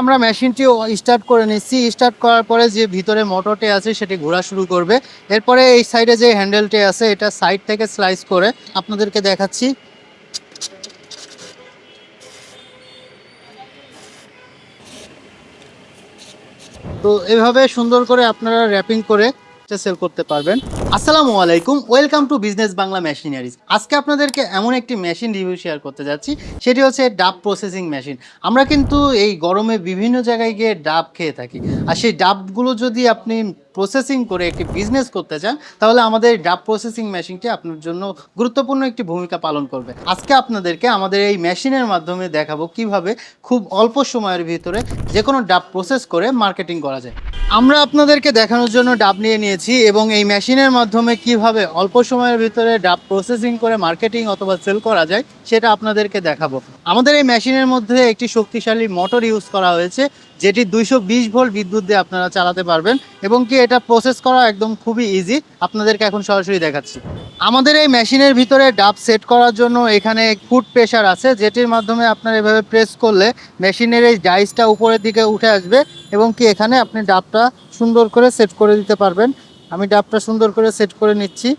আমরা মেশিনটি স্টার্ট করে নিচ্ছি। স্টার্ট করার পরে যে ভিতরে মোটরটি আছে, সেটি ঘোরা শুরু করবে। এরপরে এই সাইডে যে হ্যান্ডেলটি আছে, এটা সাইড থেকে স্লাইস করে আপনাদেরকে দেখাচ্ছি। তো এভাবে সুন্দর করে আপনারা র্যাপিং করে সেল করতে পারবেন। আসসালামু আলাইকুম, welcome to business Bangla machineries. আজকে আপনাদেরকে এমন একটি মেশিন রিভিউ শেয়ার করতে যাচ্ছি, সেটি হচ্ছে ডাব প্রসেসিং মেশিন। আমরা কিন্তু এই গরমে বিভিন্ন জায়গায় গিয়ে ডাব খেয়ে থাকি। আর সেই ডাবগুলো যদি আপনি প্রসেসিং করে একটি বিজনেস করতে চান, তাহলে আমাদের ডাব প্রসেসিং মেশিনটি আপনার জন্য গুরুত্বপূর্ণ একটি ভূমিকা পালন করবে। আজকে আপনাদেরকে আমাদের এই মেশিনের মাধ্যমে দেখাবো কীভাবে খুব অল্প সময়ের ভিতরে যে কোনো ডাব প্রসেস করে মার্কেটিং করা যায়। আমরা আপনাদেরকে দেখানোর জন্য ডাব নিয়ে নিয়েছি এবং এই মেশিনের মাধ্যমে কীভাবে অল্প সময়ের ভিতরে ডাব প্রসেসিং করে মার্কেটিং অথবা সেল করা যায়, সেটা আপনাদেরকে দেখাবো। আমাদের এই মেশিনের মধ্যে একটি শক্তিশালী মোটর ইউজ করা হয়েছে। যেটি দুইশো বিশ ভোল্ট বিদ্যুৎ দিয়ে আপনারা চালাতে পারবেন এবং কি এটা প্রসেস করা একদম খুবই ইজি আপনাদেরকে এখন সরাসরি দেখাচ্ছি। আমাদের এই মেশিনের ভিতরে ডাব সেট করার জন্য এখানে ফুড প্রেশার আছে, যেটির মাধ্যমে আপনার এভাবে প্রেস করলে মেশিনের এই ডাইসটা উপরের দিকে উঠে আসবে এবং কি এখানে আপনি ডাবটা সুন্দর করে সেট করে দিতে পারবেন। আমি ডাবটা সুন্দর করে সেট করে নিচ্ছি।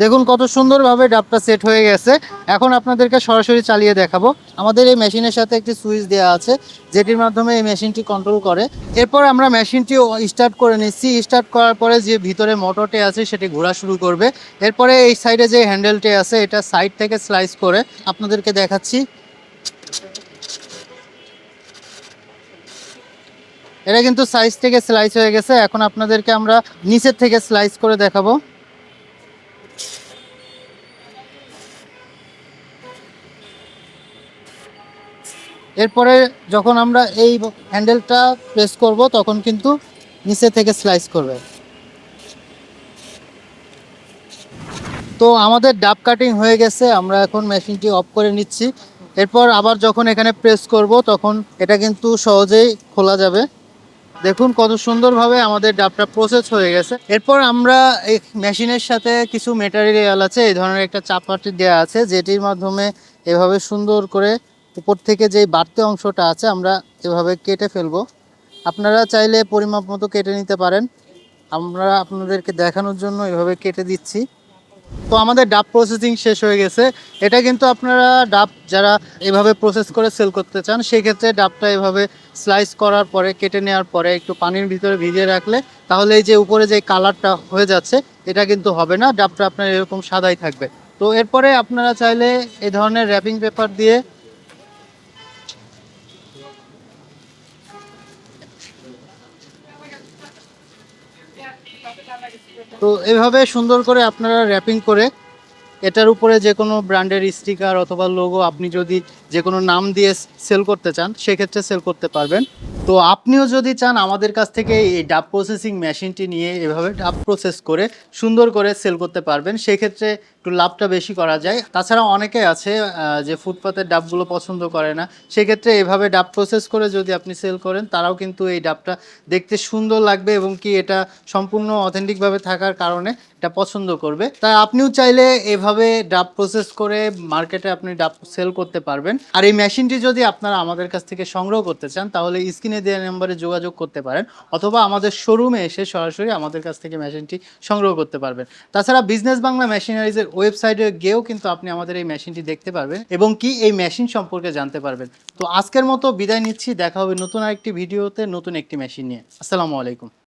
দেখুন কত সুন্দরভাবে ডাবটা সেট হয়ে গেছে। এখন আপনাদেরকে সরাসরি চালিয়ে দেখাবো। আমাদের এই মেশিনের সাথে একটি সুইচ দেওয়া আছে, যেটির মাধ্যমে এই মেশিনটি কন্ট্রোল করে। এরপর আমরা মেশিনটি স্টার্ট করে নিচ্ছি। স্টার্ট করার পরে যে ভিতরে মোটরটি আছে, সেটি ঘোরা শুরু করবে। এরপরে এই সাইডে যে হ্যান্ডেলটি আছে, এটা সাইড থেকে স্লাইস করে আপনাদেরকে দেখাচ্ছি। এটা কিন্তু সাইজ থেকে স্লাইস হয়ে গেছে। এখন আপনাদেরকে আমরা নিচের থেকে স্লাইস করে দেখাবো। এরপরে যখন আমরা এই হ্যান্ডেলটা প্রেস করব, তখন কিন্তু নিচে থেকে স্লাইস করবে। তো আমাদের ডাব কাটিং হয়ে গেছে, আমরা এখন মেশিনটি অফ করে নিচ্ছি। এরপর আবার যখন এখানে প্রেস করব, তখন এটা কিন্তু সহজেই খোলা যাবে। দেখুন কত সুন্দরভাবে আমাদের ডাবটা প্রসেস হয়ে গেছে। এরপর আমরা এই মেশিনের সাথে কিছু মেটারিয়াল আছে, এই ধরনের একটা চাপাটি দেওয়া আছে, যেটির মাধ্যমে এভাবে সুন্দর করে উপর থেকে যে বাড়তি অংশটা আছে, আমরা এভাবে কেটে ফেলব। আপনারা চাইলে পরিমাপ মতো কেটে নিতে পারেন। আমরা আপনাদেরকে দেখানোর জন্য এভাবে কেটে দিচ্ছি। তো আমাদের ডাব প্রসেসিং শেষ হয়ে গেছে। এটা কিন্তু আপনারা ডাব যারা এভাবে প্রসেস করে সেল করতে চান সেই ক্ষেত্রে ডাবটা এভাবে স্লাইস করার পরে, কেটে নেওয়ার পরে একটু পানির ভিতরে ভিজিয়ে রাখলে তাহলে এই যে উপরে যে কালারটা হয়ে যাচ্ছে, এটা কিন্তু হবে না। ডাবটা আপনার এরকম সাদাই থাকবে। তো এরপরে আপনারা চাইলে এই ধরনের র্যাপিং পেপার দিয়ে তো এভাবে সুন্দর করে আপনারা র্যাপিং করে এটার উপরে যে কোনো ব্র্যান্ডের স্টিকার অথবা লোগো আপনি যদি যে কোনো নাম দিয়ে সেল করতে চান, সেক্ষেত্রে সেল করতে পারবেন। তো আপনিও যদি চান আমাদের কাছ থেকে এই ডাব প্রসেসিং মেশিনটি নিয়ে এভাবে ডাব প্রসেস করে সুন্দর করে সেল করতে পারবেন, সেক্ষেত্রে একটু লাভটা বেশি করা যায়। তাছাড়া অনেকে আছে যে ফুটপাতের ডাবগুলো পছন্দ করে না। সেক্ষেত্রে এভাবে ডাব প্রসেস করে যদি আপনি সেল করেন, তারাও কিন্তু এই ডাবটা দেখতে সুন্দর লাগবে এবং কি এটা সম্পূর্ণ অথেন্টিকভাবে থাকার কারণে এটা পছন্দ করবে। তাই আপনিও চাইলে এভাবে ডাব প্রসেস করে মার্কেটে আপনি ডাব সেল করতে পারবেন। আর এই মেশিনটি যদি আপনারা আমাদের কাছ থেকে সংগ্রহ করতে চান, তাহলে স্ক্রিনে দেওয়া নাম্বারে যোগাযোগ করতে পারেন অথবা আমাদের শোরুমে এসে সরাসরি আমাদের কাছ থেকে মেশিনটি সংগ্রহ করতে পারবেন। তাছাড়া বিজনেস বাংলা মেশিনারিজের ওয়েবসাইটে গিয়েও কিন্তু আপনি আমাদের এই মেশিনটি দেখতে পারবেন এবং কি এই মেশিন সম্পর্কে জানতে পারবেন। তো আজকের মতো বিদায় নিচ্ছি, দেখা হবে নতুন আরেকটি ভিডিওতে, নতুন একটি মেশিন নিয়ে। আসসালামু আলাইকুম।